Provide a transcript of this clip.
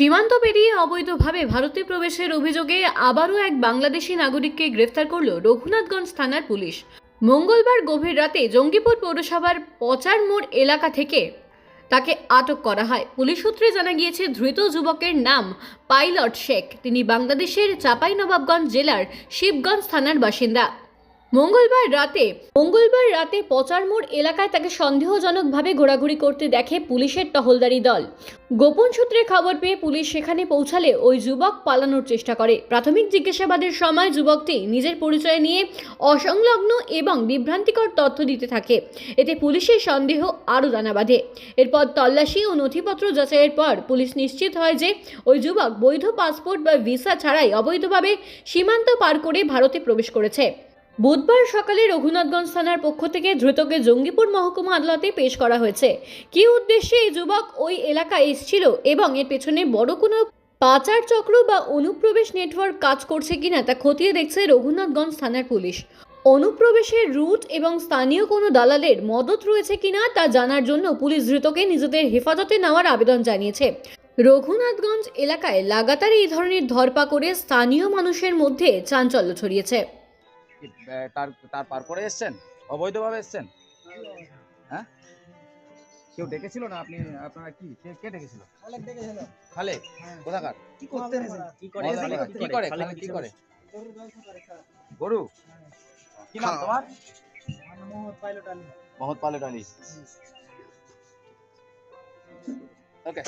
সীমান্ত পেরিয়ে অবৈধভাবে ভারতে প্রবেশের অভিযোগে আবারও এক বাংলাদেশি নাগরিককে গ্রেফতার করল রঘুনাথগঞ্জ থানার পুলিশ। মঙ্গলবার গভীর রাতে জঙ্গিপুর পৌরসভার পচার মোড় এলাকা থেকে তাকে আটক করা হয়। পুলিশ সূত্রে জানা গিয়েছে, ধৃত যুবকের নাম পাইলট শেখ। তিনি বাংলাদেশের চাঁপাইনবাবগঞ্জ জেলার শিবগঞ্জ থানার বাসিন্দা। মঙ্গলবার রাতে মঙ্গলবার রাতে পচারমোড় এলাকায় তাকে সন্দেহজনকভাবে ঘোরাঘুরি করতে দেখে পুলিশের টহলদারি দল। গোপন সূত্রে খবর পেয়ে পুলিশ সেখানে পৌঁছালে ওই যুবক পালানোর চেষ্টা করে। প্রাথমিক জিজ্ঞাসাবাদের সময় যুবকটি নিজের পরিচয় নিয়ে অসংলগ্ন এবং বিভ্রান্তিকর তথ্য দিতে থাকে। এতে পুলিশের সন্দেহ আরও দানা বাঁধে। এরপর তল্লাশি ও নথিপত্র যাচাইয়ের পর পুলিশ নিশ্চিত হয় যে ওই যুবক বৈধ পাসপোর্ট বা ভিসা ছাড়াই অবৈধভাবে সীমান্ত পার করে ভারতে প্রবেশ করেছে। বুধবার সকালে রঘুনাথগঞ্জ থানার পক্ষ থেকে ধৃতকে জঙ্গিপুর মহকুমা আদালতে পেশ করা হয়েছে। কী উদ্দেশ্যে এই যুবক ওই এলাকায় এসেছিল এবং এর পেছনে বড় কোনো পাচার চক্র বা অনুপ্রবেশ নেটওয়ার্ক কাজ করছে কিনা তা খতিয়ে দেখছে রঘুনাথগঞ্জ থানার পুলিশ। অনুপ্রবেশের রুট এবং স্থানীয় কোনো দালালের মদত রয়েছে কিনা তা জানার জন্য পুলিশ ধৃতকে নিজেদের হেফাজতে নেওয়ার আবেদন জানিয়েছে। রঘুনাথগঞ্জ এলাকায় লাগাতার এই ধরনের ধরপাকড়ে স্থানীয় মানুষের মধ্যে চাঞ্চল্য ছড়িয়েছে। কি, তার তার পার করে এসছেন? অবৈধভাবে এসছেন? হ্যাঁ? কেউ ডেকেছিল না? আপনি আপনারা কি? কে কে ডেকেছিল? খালে কোথাকার? কি করতে কি করে? কি করে? খালে কি করে? গরু? কি নাম তোমার? মোহাম্মদ পাইলট আলী। মোহাম্মদ পালেট আলী। ওকে।